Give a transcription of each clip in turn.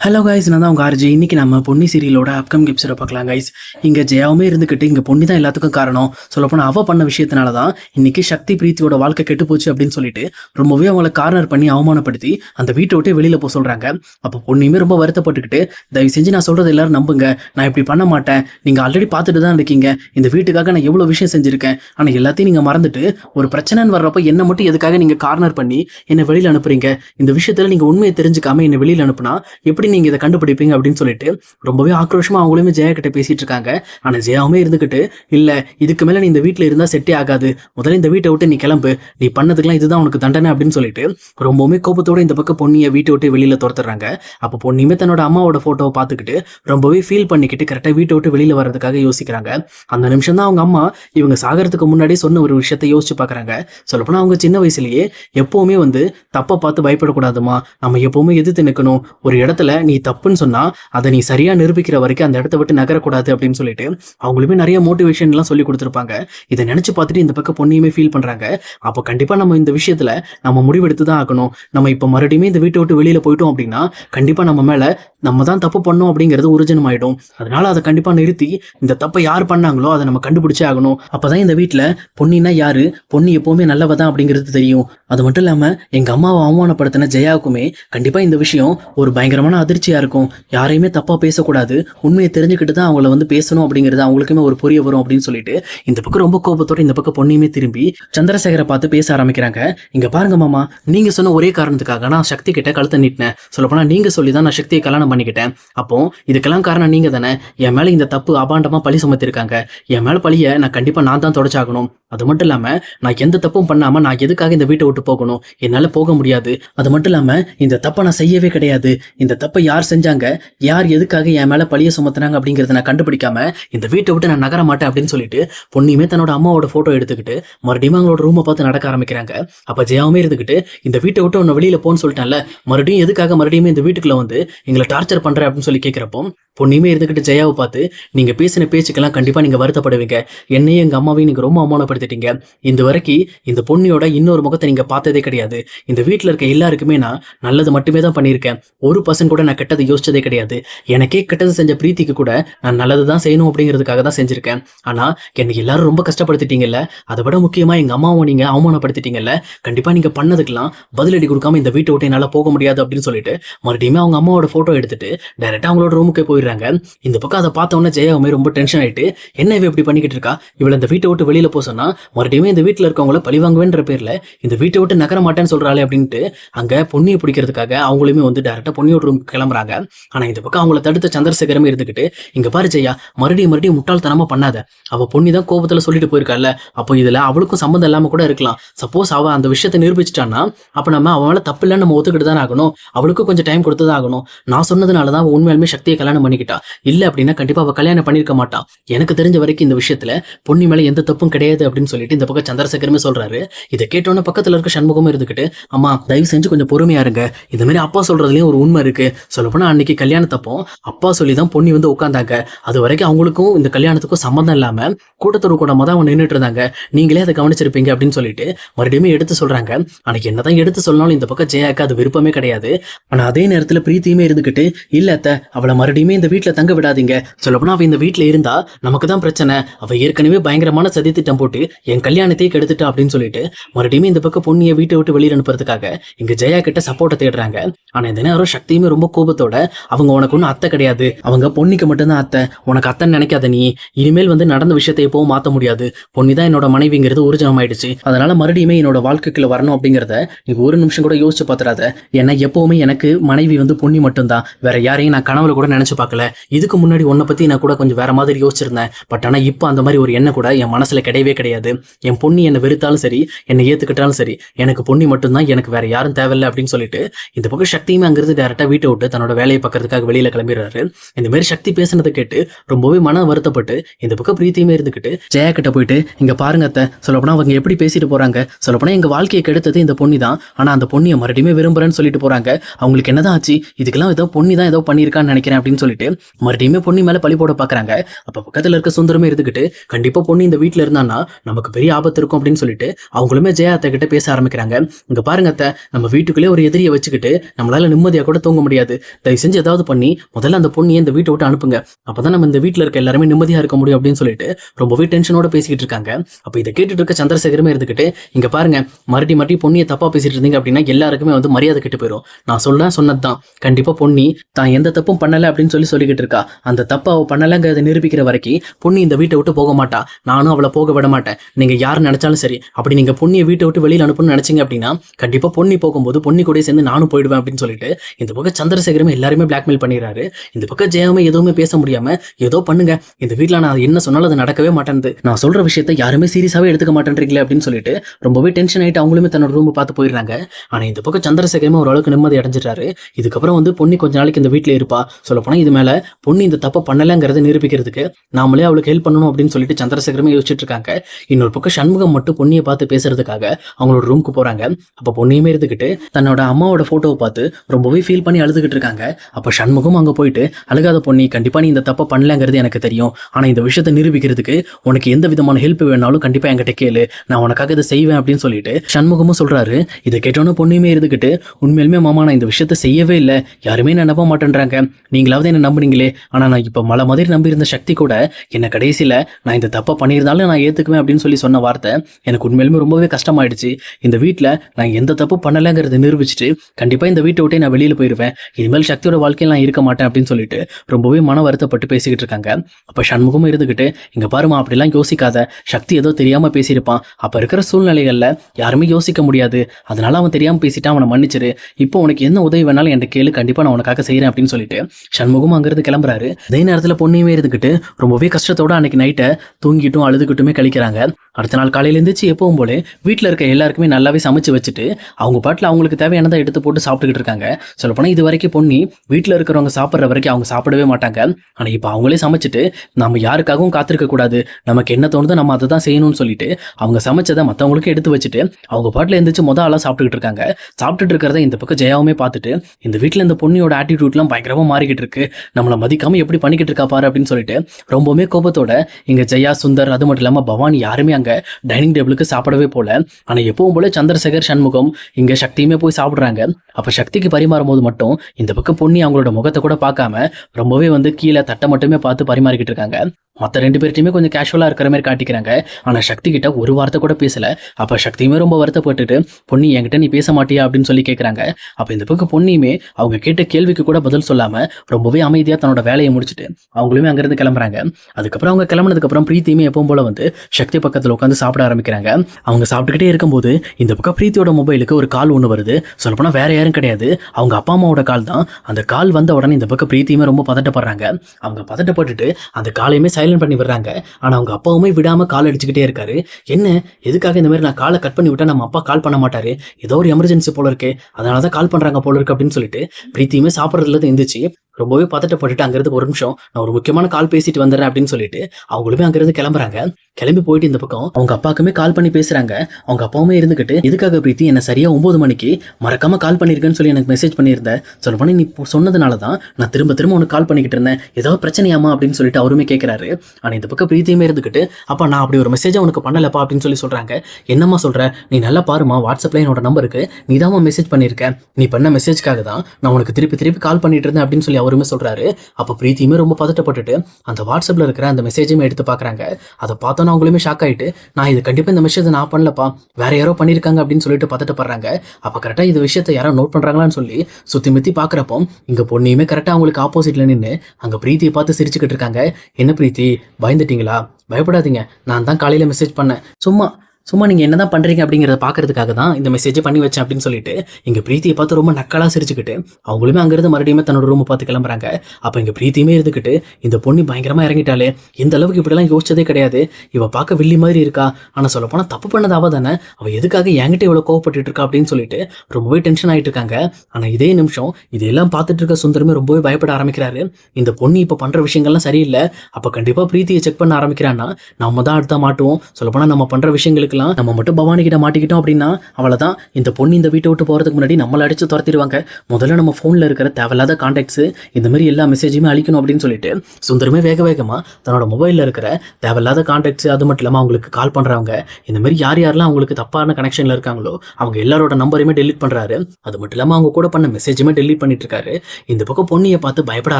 Hello guys நான் தான் உங்கள் ஆர்ஜி இன்றைக்கி நம்ம பொன்னி சீரியலோட அப்கம் எபிசோட பார்க்கலாம் கைஸ் இங்கே ஜெயாவுமே இருந்துக்கிட்டு இங்கே பொண்ணி தான் எல்லாத்துக்கும் காரணம். சொல்லப்போனால் அவள் பண்ண விஷயத்தினால தான் இன்னைக்கு சக்தி பிரீத்தியோட வாழ்க்கை கெட்டு போச்சு அப்படின்னு சொல்லிட்டு ரொம்பவே அவங்கள கார்னர் பண்ணி அவமானப்படுத்தி அந்த வீட்டை விட்டு வெளியில் போக சொல்கிறாங்க அப்போ பொண்ணியுமே ரொம்ப வருத்தப்பட்டுக்கிட்டு தயவு செஞ்சு நான் சொல்கிறது எல்லாரும் நம்புங்க. நான் இப்படி பண்ண மாட்டேன். நீங்கள் ஆல்ரெடி பார்த்துட்டு தான் இருக்கீங்க. இந்த வீட்டுக்காக நான் எவ்வளோ விஷயம் செஞ்சுருக்கேன். ஆனால் எல்லாத்தையும் நீங்கள் மறந்துட்டு ஒரு பிரச்சனைன்னு வர்றப்போ என்ன மட்டும் எதுக்காக நீங்கள் கார்னர் பண்ணி என்னை வெளியில் அனுப்புறீங்க? இந்த விஷயத்தில் நீங்கள் உண்மையை தெரிஞ்சுக்காம என்னை வெளியில் அனுப்புனா எப்படி நீங்க இதை கண்டுபிடிப்பீங்க அப்படின்னு சொல்லிட்டு ரொம்பவே ஆக்ரோஷமா அவங்களுமே ஜெயா கிட்ட பேசிட்டு இருக்காங்க. ஆனா ஜெயாவுமே இருந்துகிட்டு இல்ல இதுக்கு மேல நீ இந்த வீட்டில் இருந்தா செட்டே ஆகாது. முதல்ல இந்த வீட்டை விட்டு நீ கிளம்பு. நீ பண்ணதுக்கெல்லாம் இதுதான் உனக்கு தண்டனை அப்படின்னு சொல்லிட்டு ரொம்பவுமே கோபத்தோட இந்த பக்கம் பொண்ணியை வீட்டை விட்டு வெளியில துரத்துறாங்க. அப்போ பொண்ணியுமே தன்னோட அம்மாவோட போட்டோவை பார்த்துக்கிட்டு ரொம்பவே ஃபீல் பண்ணிக்கிட்டு கரெக்டா வீட்டை விட்டு வெளியில வர்றதுக்காக யோசிக்கிறாங்க. அந்த நிமிஷம் தான் அவங்க அம்மா இவங்க சாகறதுக்கு முன்னாடி சொன்ன ஒரு விஷயத்தை யோசிச்சு பார்க்குறாங்க சொல்லப்போனா அவங்க சின்ன வயசுலயே எப்பவுமே வந்து தப்பை பார்த்து பயப்படக்கூடாதுமா. நம்ம எப்பவுமே எதிர்த்து நிற்கணும் ஒரு இடத்துல நீ தப்புன்னு சொன்னா அதை நீ சரியா நிரூபிக்கிற வரைக்கும் அந்த இடத்த விட்டு நகரக்கூடாது அப்படின்னு சொல்லிட்டு அவங்களுமே நிறைய மோட்டிவேஷன் எல்லாம் சொல்லி கொடுத்துருப்பாங்க. இதை நினைச்சு பார்த்துட்டு இந்த பக்கம் பொண்ணையுமே ஃபீல் பண்றாங்க. அப்போ கண்டிப்பா நம்ம இந்த விஷயத்துல நம்ம முடிவெடுத்து தான் ஆகணும். நம்ம இப்போ மறுபடியும் இந்த வீட்டை விட்டு வெளியில போயிட்டோம் அப்படின்னா கண்டிப்பா நம்ம மேல நம்ம தான் தப்பு பண்ணோம் அப்படிங்கிறது ஊர்ஜனம் ஆயிடும் அதனால அதை கண்டிப்பா நிறுத்தி இந்த தப்பை யார் பண்ணாங்களோ அதை நம்ம கண்டுபிடிச்சே ஆகணும். அப்பதான் இந்த வீட்ல பொன்னினா யாரு? பொண்ணு எப்பவுமே நல்லவ தான் அப்படிங்கிறது தெரியும். அது மட்டும் இல்லாம எங்க அம்மாவை அவமானப்படுத்தின ஜெயாவுக்குமே கண்டிப்பா இந்த விஷயம் ஒரு பயங்கரமான அதிர்ச்சியாக இருக்கும். யாரையுமே தப்பாக பேசக்கூடாது. உண்மையை தெரிஞ்சுக்கிட்டு தான் அவங்கள வந்து பேசணும் அப்படிங்கிறது அவங்களுக்குமே ஒரு புரிய வரும் அப்படின்னு சொல்லிட்டு இந்த பக்கம் ரொம்ப கோபத்தோட இந்த பக்கம் பொண்ணையுமே திரும்பி சந்திரசேகரை பார்த்து பேச ஆரம்பிக்கிறாங்க. இங்கே பாருங்க மாமா நீங்கள் சொன்ன ஒரே காரணத்துக்காக நான் சக்தி கிட்ட கழுத்தை நீட்டினேன். சொல்லப்போனால் நீங்கள் சொல்லி தான் நான் சக்தியை கல்யாணம் பண்ணிக்கிட்டேன். அப்போ இதுக்கெல்லாம் காரணம் நீங்கள் தானே? என் மேலே இந்த தப்பு அபாண்டமாக பழி சுமத்திருக்காங்க. என் மேலே பழியை நான் கண்டிப்பாக நான் தான் தொடச்சாகணும். அது மட்டும் இல்லாமல் நான் எந்த தப்பும் பண்ணாமல் நான் எதுக்காக இந்த வீட்டை விட்டு போகணும்? என்னால் போக முடியாது. அது மட்டும் இல்லாமல் இந்த தப்பை நான் செய்யவே கிடையாது. இந்த தப்பு யார் செஞ்சாங்க? யார் எதுக்காக என் மேலே பழிய சுமத்துனாங்க அப்படிங்கிறத நான் கண்டுபிடிக்காம இந்த வீட்டை விட்டு நான் நகர மாட்டேன் அப்படின்னு சொல்லிட்டு பொண்ணுமே தன்னோட அம்மாவோட ஃபோட்டோ எடுத்துக்கிட்டு மறுபடியும் அவங்களோட ரூமை பார்த்து நடக்க ஆரம்பிக்கிறாங்க. அப்போ ஜெயாவுமே இருந்துக்கிட்டு இந்த வீட்டை விட்டு உன்னை வெளியில் போன்னு சொல்லிட்டேன்ல மறுபடியும் எதுக்காக மறுபடியும் இந்த வீட்டுக்குள்ள வந்து எங்களை டார்ச்சர் பண்ணுறேன் அப்படின்னு சொல்லி கேட்குறப்போ பொண்ணுமே இருந்துக்கிட்டு ஜெயாவை பார்த்து நீங்க பேசின பேச்சுக்கெல்லாம் கண்டிப்பா நீங்க வருத்தப்படுவீங்க. என்னையும் எங்க அம்மாவையும் நீங்க ரொம்ப அவமானப்படுத்திட்டீங்க. இந்த வரைக்கும் இந்த பொண்ணியோட இன்னொரு முகத்தை நீங்க பார்த்ததே கிடையாது. இந்த வீட்டில் இருக்க எல்லாருக்குமே நான் நல்லது மட்டுமே தான் பண்ணியிருக்கேன். ஒரு பர்சன் கூட நான் கெட்டதை யோசிச்சதே கிடையாது. எனக்கே கெட்டது செஞ்ச பிரீத்திக்கு கூட நான் நல்லது தான் செய்யணும் அப்படிங்கிறதுக்காக தான் செஞ்சிருக்கேன். ஆனா என்னை எல்லாரும் ரொம்ப கஷ்டப்படுத்திட்டீங்கல்ல? அதை விட முக்கியமா எங்க அம்மாவை நீங்க அவமானப்படுத்திட்டீங்கல்ல? கண்டிப்பா நீங்க பண்ணதுக்கெல்லாம் பதிலடி கொடுக்காம இந்த வீட்டை விட்டு என்னால போக முடியாது அப்படின்னு சொல்லிட்டு மறுபடியும் அவங்க அம்மாவோட போட்டோ எடுத்துட்டு டைரக்டா அவங்களோட ரூமுக்கே போயிடுறாங்க இந்த பக்கம் அதை பார்த்த உடனே ஜெயாவுமே ரொம்ப டென்ஷன் ஆயிட்டு என்ன இவ இப்படி பண்ணிக்கிட்டு இருக்கா? இவளை இந்த வீட்டை விட்டு வெளியில போக சொன்னா மறுபடியும் இந்த வீட்டில் இருக்கவங்கள பழி வாங்குவேன்ற பேர்ல இந்த வீட்டை விட்டு நகர மாட்டேன்னு சொல்றாளே அப்படின்ட்டு அங்க பொன்னியை பிடிக்கிறதுக்காக அவங்களுமே வந்து டேரக்டா பொன்னியோட ரூம் கிளம்புறாங்க. ஆனா இந்த பக்கம் அவங்கள தடுத்த சந்திரசேகரமே இருந்துகிட்டு இங்க பாரு ஜெயா மறுபடியும் மறுபடியும் முட்டாள்தனமா பண்ணாத. அவ பொண்ணி தான் கோபத்துல சொல்லிட்டு போயிருக்கால அப்போ இதுல அவளுக்கும் சம்மந்தம் இல்லாம கூட இருக்கலாம். சப்போஸ் அவ அந்த விஷயத்தை நிரூபிச்சிட்டான்னா அப்ப நம்ம அவன் தப்பு இல்லைன்னு நம்ம ஒத்துக்கிட்டு தான் ஆகணும். அவளுக்கும் கொஞ்சம் டைம் கொடுத்து தான் ஆகணும். நான் சொன்னதுனால தான் உண்மையாலுமே சக்தியை கல்யாணம் பண்ணி பண்ணிக்கிட்டா. இல்ல அப்படின்னா கண்டிப்பா அவ கல்யாணம் பண்ணிருக்க மாட்டா. எனக்கு தெரிஞ்ச வரைக்கும் இந்த விஷயத்துல பொண்ணு மேல எந்த தப்பும் கிடையாது அப்படின்னு சொல்லிட்டு இந்த பக்கம் சந்திரசேகரமே சொல்றாரு. இதை கேட்டோன்னே பக்கத்துல இருக்க சண்முகமும் இருந்துகிட்டு அம்மா தயவு செஞ்சு கொஞ்சம் பொறுமையா இருங்க. இந்த மாதிரி அப்பா சொல்றதுலயும் ஒரு உண்மை இருக்கு. சொல்லப்போனா அன்னைக்கு கல்யாணத்தப்போ அப்பா சொல்லி தான் பொன்னி வந்து உட்காந்தாங்க அது வரைக்கும் அவங்களுக்கும் இந்த கல்யாணத்துக்கும் சம்மந்தம் இல்லாம கூட்டத்தோடு கூட தான் அவங்க நின்றுட்டு இருந்தாங்க. நீங்களே அதை கவனிச்சிருப்பீங்க அப்படின்னு சொல்லிட்டு மறுபடியும் எடுத்து சொல்றாங்க. அன்னைக்கு என்னதான் எடுத்து சொன்னாலும் இந்த பக்கம் ஜெயாக்கு அது விருப்பமே கிடையாது. ஆனா அதே நேரத்துல பிரீத்தியுமே இருந்துகிட்டு இல்ல அத்த அவளை மறுபடியும் இந்த வீட்டில் தங்க விடாதீங்க. சொல்லப்போனா அவ இந்த வீட்டுல இருந்தா நமக்கு தான் பிரச்சனை. அவ ஏற்கனவே பயங்கரமான சதி திட்டம் போட்டு என் கல்யாணத்தையே கெடுத்துட்டா அப்படின்னு சொல்லிட்டு மறுபடியும் இந்த பக்கம் பொண்ணியை வீட்டை விட்டு வெளியில் அனுப்புறதுக்காக இங்க ஜெயா கிட்ட சப்போர்ட்டை தேடுறாங்க. ஆனா இந்த நேரம் சக்தியுமே ரொம்ப கோபத்தோட அவங்க உனக்கு ஒன்றும் அத்தை கிடையாது. அவங்க பொண்ணிக்கு மட்டும்தான் அத்தை. உனக்கு அத்தைன்னு நினைக்காத நீ. இனிமேல் வந்து நடந்த விஷயத்தை எப்பவும் மாத்த முடியாது. பொன்னி தான் என்னோட மனைவிங்கிறது ஊர்ஜனம் ஆயிடுச்சு அதனால மறுபடியுமே என்னோட வாழ்க்கைக்குள்ள வரணும் அப்படிங்கிறத நீ ஒரு நிமிஷம் கூட யோசிச்சு பார்த்துறாத ஏன்னா எப்பவுமே எனக்கு மனைவி வந்து பொன்னி மட்டும்தான். வேற யாரையும் நான் கனவுல கூட நினைச்சு பார்க்கல. இதுக்கு முன்னாடி உன்னை பத்தி நான் கூட கொஞ்சம் வேற மாதிரி யோசிச்சிருந்தேன். பட் ஆனா இப்போ அந்த மாதிரி ஒரு எண்ணம் கூட என் மனசுல கிடையவே கிடையாது. என் பொண்ணு என்னை வெறுத்தாலும் சரி என்னை ஏத்துக்கிட்டாலும் சரி எனக்கு பொண்ணு மட்டும்தான் எனக்கு வேற யாரும் தேவையில்லை அப்படின்னு சொல்லிட்டு இந்த பக்கம் சக்தியுமே அங்கிருந்து டேரக்டா வீட்டை விட்டு தன்னோட வேலையை பார்க்கறதுக்காக வெளியில கிளம்பிடுறாரு. இந்த மாதிரி சக்தி பேசுனதை கேட்டு ரொம்பவே மன வருத்தப்பட்டு இந்த பக்கம் பிரீத்தியுமே இருந்துக்கிட்டு ஜெயா கிட்ட போயிட்டு இங்க பாருங்க அத்தை சொல்லப்போனா அவங்க எப்படி பேசிட்டு போறாங்க? சொல்லப்போனா எங்க வாழ்க்கையை கெடுத்தது இந்த பொண்ணு தான். ஆனா அந்த பொண்ணியை மறுபடியும் விரும்புறேன்னு சொல்லிட்டு போறாங்க. அவங்களுக்கு என்னதான் ஆச்சு? இதுக்கெல்லாம் ஏதோ பொண்ணி தான் ஏதோ பண்ணியிருக்கான்னு நினைக்கிறேன் அப்படின்னு சொல்லிட்டு சொல்லிட்டு மறுபடியுமே பொண்ணு மேல பழி போட பாக்குறாங்க. அப்ப பக்கத்துல இருக்க சுந்தரமே இருந்துகிட்டு கண்டிப்பா பொண்ணு இந்த வீட்டுல இருந்தான்னா நமக்கு பெரிய ஆபத்து இருக்கும் அப்படின்னு சொல்லிட்டு அவங்களுமே ஜெயா அத்தை கிட்ட பேச ஆரம்பிக்கிறாங்க. இங்க பாருங்க அத்தை நம்ம வீட்டுக்குள்ளே ஒரு எதிரியை வச்சுக்கிட்டு நம்மளால நிம்மதியா கூட தூங்க முடியாது. தயவு செஞ்சு ஏதாவது பண்ணி முதல்ல அந்த பொண்ணு இந்த வீட்டை விட்டு அனுப்புங்க. அப்பதான் நம்ம இந்த வீட்டுல இருக்க எல்லாருமே நிம்மதியா இருக்க முடியும் அப்படின்னு சொல்லிட்டு ரொம்பவே டென்ஷனோட பேசிக்கிட்டு இருக்காங்க. அப்ப இதை கேட்டுட்டு இருக்க சந்திரசேகரமே இருந்துகிட்டு இங்க பாருங்க மறுபடி மறுபடி பொண்ணியை தப்பா பேசிட்டு இருந்தீங்க அப்படின்னா எல்லாருக்குமே வந்து மரியாதை கெட்டு போயிடும் நான் சொல்ல சொன்னதுதான். கண்டிப்பா பொன்னி தான் எந்த தப்பும் பண்ணல அப்படின்னு சொல்லி சொல்லிக்கிட்டு இருக்கா அந்த தப்பை அவ பண்ணலைங்கிறத நிரூபிக்கிற வரைக்கும் பொண்ணு இந்த வீட்டை விட்டு போக மாட்டா. நானும் அவளை போக விட மாட்டேன். நீங்க யார் நினைச்சாலும் சரி அப்படி நீங்க பொன்னியை வீட்டை விட்டு வெளியில அனுப்பணும்னு நினைச்சீங்க அப்படின்னா கண்டிப்பா பொன்னி போகும்போது பொன்னி கூட சேர்ந்து நானும் போயிடுவேன் அப்படின்னு சொல்லிட்டு இந்த பக்கம் சந்திரசேகரமே எல்லாருமே பிளாக்மெயில் பண்ணிடுறாரு. இந்த பக்கம் ஜெயமே எதுவுமே பேச முடியாமல் ஏதோ பண்ணுங்க. இந்த வீட்டில் நான் என்ன சொன்னாலும் அது நடக்கவே மாட்டேன்து நான் சொல்ற விஷயத்த யாருமே சீரியஸாகவே எடுத்துக்க மாட்டேன்றீங்களே அப்படின்னு சொல்லிட்டு ரொம்பவே டென்ஷன் ஆயிட்டு அவங்களுமே தன்னோட ரூம் பார்த்து போயிடுறாங்க. ஆனா இந்த பக்கம் சந்திரசேகரமே ஓரளவுக்கு நிம்மதி அடைஞ்சிட்டாரு இதுக்கப்புறம் வந்து பொன்னி கொஞ்ச நாளைக்கு இந்த வீட்டில் இருப்பா. சொல்ல போனா இது மேலே பொண்ணு இந்த தப்பை பண்ணலங்கிறத நிரூபிக்கிறதுக்கு நாமளே அவளுக்கு ஹெல்ப் பண்ணணும் அப்படின்னு சொல்லிட்டு சந்திரசேகரமே யோசிச்சுட்டு இருக்காங்க இன்னொரு பக்கம் சண்முகம் மட்டும் பொண்ணியை பார்த்து பேசுறதுக்காக அவங்களோட ரூமுக்கு போறாங்க. அப்ப பொண்ணையுமே இருந்துகிட்டு தன்னோட அம்மாவோட போட்டோவை பார்த்து ரொம்பவே ஃபீல் பண்ணி அழுதுகிட்டு இருக்காங்க. அப்ப சண்முகம் அங்க போயிட்டு அழுகாத பொண்ணி கண்டிப்பா நீ இந்த தப்பை பண்ணலங்கிறது எனக்கு தெரியும். ஆனா இந்த விஷயத்தை நிரூபிக்கிறதுக்கு உனக்கு எந்த விதமான ஹெல்ப் வேணாலும் கண்டிப்பா என்கிட்ட கேளு. நான் உனக்காக இதை செய்வேன் அப்படின்னு சொல்லிட்டு சண்முகமும் சொல்றாரு. இதை கேட்டோன்னு பொண்ணுமே இருந்துகிட்டு உண்மையிலுமே மாமா நான் இந்த விஷயத்த செய்யவே இல்லை. யாருமே நான் நம்ப மாட்டேன்றாங்க. நீங்களாவது என்ன நம்புனீங்களே. ஆனா நான் இப்போ மலை மாதிரி நம்பி இருந்த சக்தி கூட என்னை கடைசியில் நான் இந்த தப்பை பண்ணியிருந்தாலும் நான் ஏற்றுக்குவேன் அப்படின்னு சொல்லி சொன்ன வார்த்தை எனக்கு உண்மையிலுமே ரொம்பவே கஷ்டமாயிடுச்சு. இந்த வீட்டில் நான் எந்த தப்பு பண்ணலைங்கிறத நிரூபிச்சுட்டு கண்டிப்பாக இந்த வீட்டை விட்டே நான் வெளியில் போயிடுவேன் இனிமேல் சக்தியோட வாழ்க்கையில் நான் இருக்க மாட்டேன் அப்படின்னு சொல்லிட்டு ரொம்பவே மன வருத்தப்பட்டு பேசிக்கிட்டு இருக்காங்க. அப்போ சண்முகமும் இருந்துக்கிட்டு இங்கே பாருமா அப்படிலாம் யோசிக்காத. சக்தி ஏதோ தெரியாமல் பேசியிருப்பான். அப்போ இருக்கிற சூழ்நிலைகளில் யாருமே யோசிக்க முடியாது. அதனால அவன் தெரியாமல் பேசிட்டான். அவனை மன்னிச்சிரு. இப்போ உனக்கு என்ன உதவி வேணாலும் என்கிட்ட கேளு. கண்டிப்பாக நான் உனக்காக செய்கிறேன் அப்படின்னு சொல்லிட்டு சண்முகம் அங்கிருந்து கிளம்புறாரு. அதே நேரத்தில் பொண்ணையுமே இருந்துக்கிட்டு ரொம்பவே கஷ்டத்தோட அன்னைக்கு நைட்டை தூங்கிட்டும் அழுதுகிட்டுமே கழிக்கிறாங்க. அடுத்த நாள் காலையில எழுந்திரிச்சு எப்பவும் போல வீட்டில் இருக்க எல்லாருக்குமே நல்லாவே சமைச்சு வச்சுட்டு அவங்க பாட்டில் அவங்களுக்கு தேவையானதை எடுத்து போட்டு சாப்பிட்டுக்கிட்டு இருக்காங்க. சொல்லப்போனால் இது வரைக்கும் பொண்ணி வீட்டில் இருக்கிறவங்க சாப்பிட்ற வரைக்கும் அவங்க சாப்பிடவே மாட்டாங்க. ஆனால் இப்போ அவங்களே சமைச்சிட்டு நம்ம யாருக்காகவும் காத்திருக்க கூடாது. நமக்கு என்ன தோணுதோ நம்ம அதை தான் செய்யணும்னு சொல்லிட்டு அவங்க சமைச்சதை மற்றவங்களுக்கு எடுத்து வச்சுட்டு அவங்க பாட்டில் எழுந்திரிச்சு மொதல் ஆளாக சாப்பிட்டுக்கிட்டு இருக்காங்க. சாப்பிட்டுட்டு இருக்கிறத இந்த பக்கம் ஜெயாவுமே பார்த்துட்டு இந்த வீட்டில் இந்த பொண்ணியோட ஆட்டிடியூட்லாம் பயங்கரமாக மாறிக்கிட்டு இருக்கு. நம்மளை மதிக்காம எப்படி பண்ணிக்கிட்டு இருக்கா பாரு அப்படின்னு சொல்லிட்டு ரொம்பவுமே கோபத்தோட இங்க ஜெயா சுந்தர் அது மட்டும் இல்லாமல் பவானி யாருமே அங்க டைனிங் டேபிளுக்கு சாப்பிடவே போல. ஆனா எப்பவும் போல சந்திரசேகர் சண்முகம் இங்க சக்தியுமே போய் சாப்பிடுறாங்க. அப்போ சக்திக்கு பரிமாறும் போது மட்டும் இந்த பக்கம் பொண்ணி அவங்களோட முகத்தை கூட பார்க்காம ரொம்பவே வந்து கீழே தட்டை மட்டுமே பார்த்து பரிமாறிக்கிட்டு இருக்காங்க. மற்ற ரெண்டு பேர்ட்டையுமே கொஞ்சம் கேஷுவலாக இருக்கிற மாதிரி காட்டிக்கிறாங்க. ஆனால் சக்தி கிட்ட ஒரு வார்த்தை கூட பேசல. அப்போ சக்தியுமே ரொம்ப வருத்தப்பட்டுட்டு பொண்ணி என்கிட்ட நீ பேச மாட்டியா? அப்படின்னு சொல்லி கேட்குறாங்க அப்போ இந்த பக்கம் பொண்ணியுமே அவங்க கேட்ட கேள்விக்கு கூட பதில் சொல்லாமல் ரொம்பவே அமைதியாக தன்னோட வேலையை முடிச்சுட்டு அவங்களுமே அங்கேருந்து கிளம்புறாங்க. அதுக்கப்புறம் அவங்க கிளம்புனதுக்கப்புறம் பிரீத்தியுமே எப்பவும் போல வந்து சக்தி பக்கத்தில் உட்காந்து சாப்பிட ஆரம்பிக்கிறாங்க. அவங்க சாப்பிட்டுக்கிட்டே இருக்கும்போது இந்த பக்கம் பிரீத்தியோட மொபைலுக்கு ஒரு கால் ஒன்று வருது. சொல்லப்போனால் வேற யாரும் கிடையாது. அவங்க அப்பா அம்மாவோட கால் தான். அந்த கால் வந்த உடனே இந்த பக்கம் பிரீத்தியுமே ரொம்ப பதட்டப்படுறாங்க. அவங்க பதட்டப்பட்டுட்டு அந்த காலையுமே சைலண்ட் பண்ணி விடுறாங்க. ஆனால் அவங்க அப்பாவுமே விடாமல் கால் அடிச்சுக்கிட்டே இருக்காரு. என்ன? எதுக்காக இந்த மாதிரி நான் காலை கட் பண்ணி விட்டா நம்ம அப்பா கால் பண்ண மாட்டாரு? ஏதோ ஒரு எமர்ஜென்சி போல இருக்கு. அதனால தான் கால் பண்ணுறாங்க போல இருக்கு அப்படின்னு சொல்லிட்டு பிரீத்தியுமே சாப்பிட்றதுல இருந்துச்சு ரொம்பவே பதட்டப்பட்டுட்டு அங்கிருந்து ஒரு நிமிஷம் நான் ஒரு முக்கியமான கால் பேசிட்டு வந்துடுறேன் அப்படின்னு சொல்லிட்டு அவங்களுமே அங்கிருந்து கிளம்புறாங்க. கிளம்பி போயிட்டு இந்த பக்கம் அவங்க அப்பாக்குமே கால் பண்ணி பேசுறாங்க. அவங்க அப்பாவுமே இருந்துகிட்டு இதுக்காக பிரீத்தி என்ன சரியா ஒன்பது மணிக்கு மறக்காம கால் பண்ணிருக்கேன்னு சொல்லி எனக்கு மெசேஜ் பண்ணியிருந்தேன் சொல்ல நீ சொன்னதுனால தான் நான் திரும்ப திரும்ப உனக்கு கால் பண்ணிக்கிட்டு இருந்தேன். ஏதாவது பிரச்சனையாமா அப்படின்னு சொல்லிட்டு அவருமே கேட்கிறாரு ஆனா இந்த பக்கம் பிரீத்தியுமே இருந்துகிட்டு அப்பா நான் அப்படி ஒரு மெசேஜை உனக்கு பண்ணலப்பா அப்படின்னு சொல்லி சொல்றாங்க. என்னம்மா சொல்ற? நீ நல்லா பாருமா வாட்ஸ்அப்ல என்னோட நம்பருக்கு நீ தான் மெசேஜ் பண்ணியிருக்க. நீ பண்ண மெசேஜ்க்காக தான் நான் உனக்கு திருப்பி திருப்பி கால் பண்ணிட்டு இருந்தேன் அப்படின்னு சொல்லி அவருமே சொல்றாரு. அப்போ பிரீத்தியுமே ரொம்ப பதட்டப்பட்டுட்டு அந்த வாட்ஸ்அப்ல இருக்கிற அந்த மெசேஜுமே எடுத்து பார்க்கறாங்க அதை பார்த்தோன்னா அவங்களுமே ஷாக் ஆயிட்டு நான் இது கண்டிப்பாக இந்த விஷயத்தை நான் பண்ணலப்பா. வேற யாரோ பண்ணியிருக்காங்க அப்படின்னு சொல்லிட்டு பதட்டப்படுறாங்க. அப்போ கரெக்டாக இந்த விஷயத்தை யாரோ நோட் பண்றாங்களான்னு சொல்லி சுற்றி முத்தி பார்க்குறப்போ இங்க பொண்ணையுமே கரெக்டாக அவங்களுக்கு ஆப்போசிட்டில் நின்று அங்க பிரீத்தியை பார்த்து சிரிச்சுக்கிட்டு இருக்காங்க. என்ன பிரீத்தி? பயந்துட்டீங்களா? பயப்படாதீங்க. நான் தான் காலையில் மெசேஜ் பண்ணேன். சும்மா சும்மா நீங்கள் என்ன தான் பண்ணுறீங்க அப்படிங்கிறத பார்க்கறதுக்காக தான் இந்த மெசேஜ் பண்ணி வச்சேன் அப்படின்னு சொல்லிட்டு எங்கள் பிரீத்தியை பார்த்து ரொம்ப நக்கலாக சிரிச்சுக்கிட்டு அவங்களுமே அங்கேருந்து மறுபடியுமே தன்னோட ரூமை பார்த்து கிளம்புறாங்க. அப்போ எங்கள் பிரீத்தியுமே இருந்துக்கிட்டு இந்த பொண்ணு பயங்கரமாக இறங்கிட்டாலே இந்த அளவுக்கு இப்படிலாம் யோசிச்சதே கிடையாது. இவ பார்க்க வில்லி மாதிரி இருக்கா? ஆனால் சொல்லப்போனால் தப்பு பண்ணது தானே அவள் எதுக்காக என்கிட்ட இவ்வளோ கோவப்பட்டு இருக்கா அப்படின்னு சொல்லிட்டு ரொம்பவே டென்ஷன் ஆகிட்டு இருக்காங்க. ஆனால் இதே நிமிஷம் இதெல்லாம் பார்த்துட்டு இருக்க சுந்தரமே ரொம்பவே பயப்பட ஆரம்பிக்கிறாரு. இந்த பொண்ணு இப்போ பண்ணுற விஷயங்கள்லாம் சரியில்லை அப்போ கண்டிப்பாக பிரீத்தியை செக் பண்ண ஆரம்பிக்கிறான்னா நம்ம தான் அடுத்த மாட்டுவோம். சொல்லப்போனால் நம்ம பண்ணுற விஷயங்களுக்கு இருக்கலாம். நம்ம மட்டும் பவானி கிட்ட மாட்டிக்கிட்டோம் அப்படின்னா அவ்வளவுதான். இந்த பொண்ணு இந்த வீட்டை விட்டு போறதுக்கு முன்னாடி நம்மளை அடிச்சு துரத்திடுவாங்க. முதல்ல நம்ம ஃபோனில் இருக்கிற தேவையில்லாத கான்டாக்ட்ஸ் இந்த மாதிரி எல்லா மெசேஜுமே அழிக்கணும் அப்படின்னு சொல்லிட்டு சுந்தரமே வேக வேகமாக தன்னோட மொபைலில் இருக்கிற தேவையில்லாத கான்டாக்ட்ஸ் அது மட்டும் இல்லாமல் அவங்களுக்கு கால் பண்ணுறவங்க இந்த மாதிரி யார் யாரெல்லாம் அவங்களுக்கு தப்பான கனெக்ஷனில் இருக்காங்களோ அவங்க எல்லாரோட நம்பரையுமே டெலீட் பண்ணுறாரு அது மட்டும் இல்லாமல் அவங்க கூட பண்ண மெசேஜுமே டெலிட் பண்ணிட்டு இருக்காரு. இந்த பக்கம் பொண்ணியை பார்த்து பயப்பட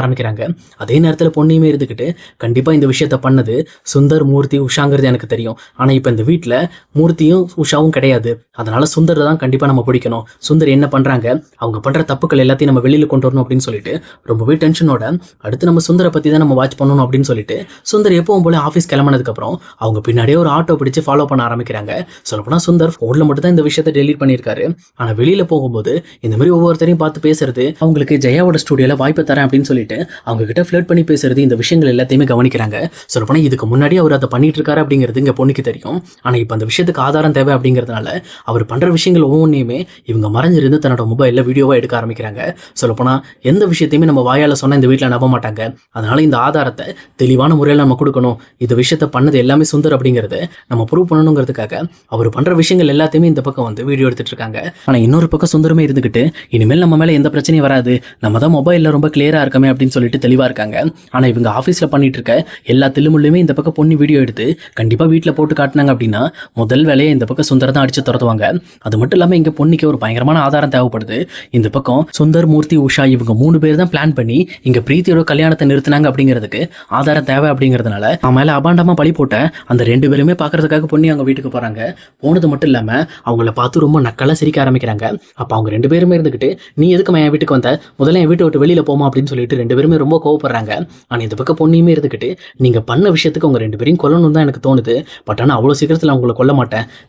ஆரம்பிக்கிறாங்க. அதே நேரத்தில் பொண்ணையுமே இருந்துக்கிட்டு கண்டிப்பாக இந்த விஷயத்த பண்ணது சுந்தர் மூர்த்தி உஷாங்கிறது எனக்கு தெரியும். ஆனால் இப்போ இந்த வீட்டில் மூர்த்தியும் உஷாவும் கிடையாது. அதனால சுந்தர் தான் கண்டிப்பாக நம்ம பிடிக்கணும். சுந்தர் என்ன பண்ணுறாங்க அவங்க பண்ணுற தப்புக்கள் எல்லாத்தையும் நம்ம வெளியில் கொண்டு வரணும் அப்படின்னு சொல்லிட்டு ரொம்பவே டென்ஷனோட அடுத்து நம்ம சுந்தரை பற்றி தான் நம்ம வாட்ச் பண்ணணும் அப்படின்னு சொல்லிட்டு சுந்தர் எப்பவும் போல ஆஃபீஸ் கிளம்பினதுக்கப்புறம் அவங்க பின்னாடியே ஒரு ஆட்டோ பிடிச்சு ஃபாலோ பண்ண ஆரம்பிக்கிறாங்க. சொல்லப்போனால் சுந்தர் ஃபோனில் மட்டும் தான் இந்த விஷயத்தை டெலீட் பண்ணியிருக்காரு. ஆனால் வெளியில் போகும்போது இந்த மாதிரி ஒவ்வொருத்தரையும் பார்த்து பேசுறது அவங்களுக்கு ஜெயாவோட ஸ்டுடியோவில் வாய்ப்பு தரேன் அப்படின்னு சொல்லிட்டு அவங்க கிட்ட ஃப்ளர்ட் பண்ணி பேசுறது இந்த விஷயங்கள் எல்லாத்தையுமே கவனிக்கிறாங்க. சொல்லப்போனால் இதுக்கு முன்னாடி அவர் அதை பண்ணிட்டு இருக்காரு அப்படிங்கிறது இங்கே பொண்ணுக்கு தெரியும். ஆனால் இப்போ அந்த விஷயத்துக்கு ஆதாரம் தேவை அப்படிங்கிறதுனால அவர் பண்ணுற விஷயங்கள் ஒவ்வொன்றையுமே இவங்க மறைஞ்சிருந்து தன்னோட மொபைலில் வீடியோவாக எடுக்க ஆரம்பிக்கிறாங்க. சொல்லப்போனால் எந்த விஷயத்தையுமே நம்ம வாயால் சொன்னால் இந்த வீட்டில் நம்ப மாட்டாங்க. அதனால் இந்த ஆதாரத்தை தெளிவான முறையில் நம்ம கொடுக்கணும். இந்த விஷயத்தை பண்ணது எல்லாமே சுந்தர் அப்படிங்கிறத நம்ம ப்ரூவ் பண்ணணுங்கிறதுக்காக அவர் பண்ணுற விஷயங்கள் எல்லாத்தையுமே இந்த பக்கம் வந்து வீடியோ எடுத்துட்டு இருக்காங்க. ஆனால் இன்னொரு பக்கம் சுந்தரமே இருந்துக்கிட்டு இனிமேல் நம்ம மேலே எந்த பிரச்சனையும் வராது. நம்ம தான் மொபைலில் ரொம்ப கிளியராக இருக்கமே அப்படின்னு சொல்லிட்டு தெளிவாக இருக்காங்க. ஆனால் இவங்க ஆஃபீஸில் பண்ணிட்டு இருக்க எல்லா தில்லுமுள்ளுமே இந்த பக்கம் பொண்ணு வீடியோ எடுத்து கண்டிப்பாக வீட்டில் போட்டு காட்டினாங்க அப்படின்னா முதல் வேலையை இந்த பக்கம் சுந்தர் தான் அடிச்சு துரத்துவாங்க. அது மட்டும் இல்லாமல் இங்கே பொண்ணுக்கு ஒரு பயங்கரமான ஆதாரம் தேவைப்படுது. இந்த பக்கம் சுந்தர் மூர்த்தி உஷா இவங்க மூணு பேர் தான் பிளான் பண்ணி இங்கே பிரீத்தியோட கல்யாணத்தை நிறுத்தினாங்க அப்படிங்கிறதுக்கு ஆதாரம் தேவை அப்படிங்கிறதுனால அவன் மேலே அபாண்டமாக பழி போட்ட அந்த ரெண்டு பேருமே பார்க்கறதுக்காக பொண்ணு அவங்க வீட்டுக்கு போகிறாங்க போனது மட்டும் இல்லாமல் அவங்கள பார்த்து ரொம்ப நக்கலாக சிரிக்க ஆரம்பிக்கிறாங்க. அப்போ அவங்க ரெண்டு பேருமே இருந்துக்கிட்டு நீ எதுக்கு என் வீட்டுக்கு வந்த? முதல்ல என் வீட்டை விட்டு வெளியில் போமா அப்படின்னு சொல்லிட்டு ரெண்டு பேருமே ரொம்ப கோவப்படுறாங்க. ஆனால் இந்த பக்கம் பொண்ணையுமே இருந்துக்கிட்டு நீங்கள் பண்ண விஷயத்துக்கு அவங்க ரெண்டு பேரையும் கொல்லணும் தான் எனக்கு தோணுது. பட் ஆனால் அவ்வளோ சீக்கிரத்தில் அவங்கள கொல்ல மாட்டேன்.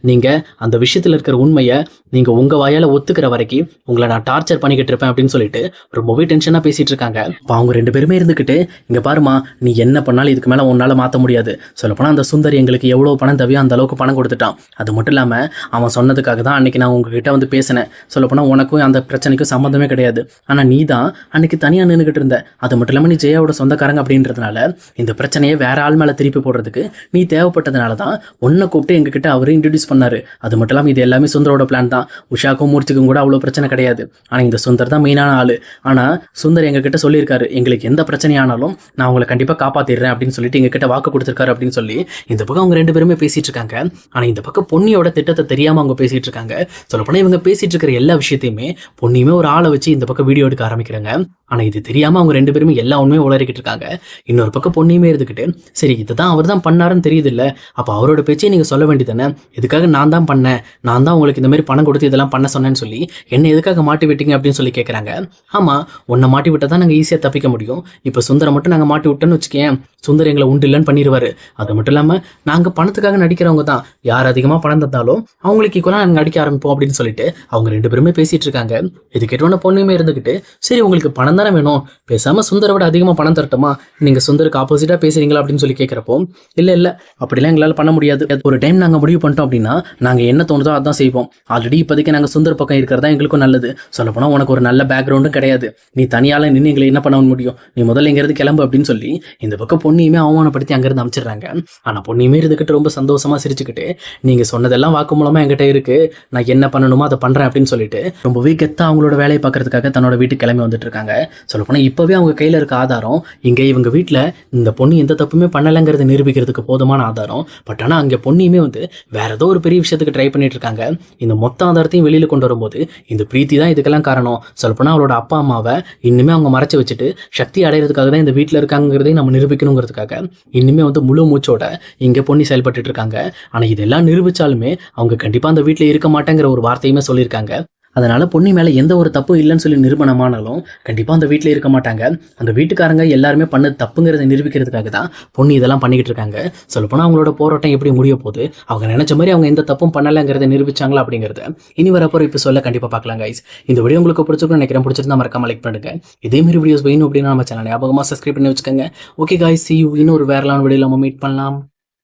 நீங்கள் அந்த விஷயத்தில் இருக்கிற உண்மையை நீங்கள் உங்கள் வாயால் ஒத்துக்கிற வரைக்கும் உங்களை நான் டார்ச்சர் பண்ணிக்கிட்டு இருப்பேன் அப்படின்னு சொல்லிட்டு ரொம்பவே டென்ஷனாக பேசிகிட்டு இருக்காங்க. இப்போ அவங்க ரெண்டு பேருமே இருந்துக்கிட்டு இங்கே பாருமா நீ என்ன பண்ணாலும் இதுக்கு மேலே உன்னால் மாற்ற முடியாது. சொல்லப்போனால் அந்த சுந்தர் எங்களுக்கு எவ்வளோ பணம் தேவையோ அந்த அளவுக்கு பணம் கொடுத்துட்டான். அது மட்டும் இல்லாமல் அவன் சொன்னதுக்காக தான் அன்னைக்கு நான் உங்ககிட்ட வந்து பேசினேன். சொல்லப்போனால் உனக்கும் அந்த பிரச்சனைக்கும் சம்மந்தமே கிடையாது. ஆனால் நீ தான் அன்னைக்கு தனியாக நின்றுக்கிட்டு இருந்த. அது மட்டும் இல்லாமல் நீ ஜெயாவோட சொந்தக்காரங்க அப்படின்றதுனால இந்த பிரச்சனையை வேற ஆள் மேலே திருப்பி போடுறதுக்கு நீ தேவைப்பட்டதுனால தான் உன்னை கூப்பிட்டு எங்ககிட்ட அவர் இன்ட்ரடியூஸ் பண்ணார். அது மட்டும் இல்லாமல் இது எல்லாமே சுந்தரோட பிளான் தான். உஷாக்கும் மூர்த்திக்கும் கூட அவ்வளோ பிரச்சனை கிடையாது. ஆனால் இந்த சுந்தர் தான் மெயினான ஆள். ஆனால் சுந்தர் எங்ககிட்ட சொல்லியிருக்காரு எங்களுக்கு எந்த பிரச்சனையானாலும் நான் உங்களை கண்டிப்பாக காப்பாற்றிடுறேன் அப்படின்னு சொல்லிட்டு எங்ககிட்ட வாக்கு கொடுத்துருக்காரு அப்படின்னு சொல்லி இந்த பக்கம் அவங்க ரெண்டு பேருமே பேசிட்டு இருக்காங்க. ஆனால் இந்த பக்கம் பொன்னியோட திட்டத்தை தெரியாமல் அவங்க பேசிட்டு இருக்காங்க. சொல்லப்போனால் இவங்க பேசிட்டு இருக்கிற எல்லா விஷயத்தையுமே பொன்னியுமே ஒரு ஆளை வச்சு இந்த பக்கம் வீடியோ எடுக்க ஆரம்பிக்கிறாங்க. ஆனால் இது தெரியாமல் அவங்க ரெண்டு பேருமே எல்லா உண்மையும் உளறிக்கிட்டு இருக்காங்க. இன்னொரு பக்கம் பொண்ணையுமே இருந்துக்கிட்டு சரி இதுதான் அவர் தான் பண்ணாருன்னு தெரியுது இல்லை? அப்போ அவரோட பேச்சையும் நீங்கள் சொல்ல வேண்டியதானே இதுக்காக நான் தான் பண்ணேன்? நான் தான் உங்களுக்கு இந்த மாதிரி பணம் கொடுத்து இதெல்லாம் பண்ண சொன்னேன்னு சொல்லி என்ன எதுக்காக மாட்டி விட்டீங்க அப்படின்னு சொல்லி கேட்குறாங்க ஆமாம் உன்னை மாட்டி விட்டால் தான் நாங்கள் ஈஸியாக தப்பிக்க முடியும். இப்போ சுந்தரம் மட்டும் நாங்கள் மாட்டி விட்டோன்னு வச்சுக்கேன். சுந்தர் எங்களை உண்டு இல்லைன்னு பண்ணிடுவார் அது மட்டும் இல்லாமல் நாங்கள் பணத்துக்காக நடிக்கிறவங்க தான். யார் அதிகமாக பணம் தந்தாலும் அவங்களுக்கு ஈக்குவலாக நாங்கள் நடிக்க ஆரம்பிப்போம் அப்படின்னு சொல்லிட்டு அவங்க ரெண்டு பேருமே பேசிட்டு இருக்காங்க. இது கேட்டோன்னே பொண்ணுமே இருந்துக்கிட்டு சரி உங்களுக்கு பணம் தானே வேணும்? பேசாமல் சுந்தரை விட அதிகமாக பணம் தரட்டுமா? நீங்கள் சுந்தருக்கு ஆப்போசிட்டாக பேசுறீங்களா? அப்படின்னு சொல்லி கேட்குறப்போ இல்லை இல்லை அப்படிலாம் எங்களால் பண்ண முடியாது. ஒரு டைம் நாங்கள் முடிவு பண்ணிட்டோம் அப்படின்னா நாங்கள் என்ன தோணுதோ அதான் செய்வோம். ஆல்ரெடி இப்போதைக்கு நாங்கள் சுந்தர் பக்கம் இருக்கிறதா எங்களுக்கும் நல்லது. சொல்லப்போனால் உனக்கு ஒரு நல்ல பேக்ரவுண்டும் கிடையாது. நீ தனியால் நின்று எங்களை என்ன பண்ண முடியும்? நீ முதல்ல இங்கேருந்து கிளம்பு அப்படின்னு சொல்லி இந்த பக்கம் பொண்ணையுமே அவமானப்படுத்தி அங்கேருந்து அமைச்சிடுறாங்க ஆனால் பொண்ணையுமே இருந்துக்கிட்டு ரொம்ப சந்தோஷமாக சிரிச்சுக்கிட்டு நீங்கள் சொன்னதெல்லாம் வாக்கு மூலமாக என்கிட்ட இருக்குது நான் என்ன பண்ணணுமோ அதை பண்ணுறேன் அப்படின்னு சொல்லிட்டு ரொம்பவே கெத்தாக அவங்களோட வேலையை பார்க்கறதுக்காக தன்னோட வீட்டுக்கு கிளம்பி வந்துட்டு இருக்காங்க சொல்லப்போனால் இப்போவே அவங்க கையில் இருக்க ஆதாரம் இங்கே இவங்க வீட்டில் இந்த பொண்ணு எந்த தப்புமே பண்ணலைங்கிறத நிரூபிக்கிறதுக்கு போதுமான ஆதாரம். பட் ஆனால் அங்கே பொண்ணையுமே வந்து வேற ஏதோ ஒரு பெரிய விஷயத்துக்கு ட்ரை பண்ணிட்டு இருக்காங்க இந்த மொத்த ஆதாரத்தையும் வெளியில் கொண்டு வரும்போது இந்த பிரீத்தி தான் இதுக்கெல்லாம் காரணம். சொல்லப்போனால் அவளோட அப்பா அம்மாவை இன்னுமே அவங்க மறைச்சு வச்சுட்டு சக்தி அடையிறதுக்காக தான் இந்த வீட்டில் இருக்காங்கிறதையும் நம்ம நிரூபிக்கணுங்கிறதுக்காக இன்னுமே வந்து முழு மூச்சோட இங்கே பொண்ணி செயல்பட்டு இருக்காங்க. ஆனால் இதெல்லாம் நிரூபிச்சாலுமே அவங்க கண்டிப்பாக அந்த வீட்டில் இருக்க மாட்டேங்கிற ஒரு வார்த்தையுமே சொல்லியிருக்காங்க. அதனால் பொண்ணு மேலே எந்த ஒரு தப்பும் இல்லைன்னு சொல்லி நிரூபணமானாலும் கண்டிப்பாக அந்த வீட்டில் இருக்க மாட்டாங்க. அந்த வீட்டுக்காரங்க எல்லாருமே பண்ண தப்புங்கிறத நிரூபிக்கிறதுக்காக தான் பொண்ணு இதெல்லாம் பண்ணிக்கிட்டு இருக்காங்க. சொல்லப்போனால் அவங்களோட போராட்டம் எப்படி முடிய போகுது? அவங்க நினச்ச மாதிரி அவங்க எந்த தப்பும் பண்ணலைங்கிறத நிரூபிச்சாங்களா அப்படிங்கிறத. இனி வரப்போ இப்போ சொல்ல கண்டிப்பாக பார்க்கலாம் கைஸ் இந்த வீடியோ உங்களுக்கு பிடிச்சிருக்கும் நினைக்கிறேன். பிடிச்சிருந்தா மறக்காம லைக் பண்ணுங்க. இதே மாதிரி வீடியோஸ் வேணும் அப்படின்னா நம்ம சேனல் ஞாபகமாக சப்ஸ்கிரைப் பண்ணி வச்சுக்கோங்க. ஓகே காய்ஸ் சி இன்னொரு வேறலான வீடியோ நம்ம மீட் பண்ணலாம்.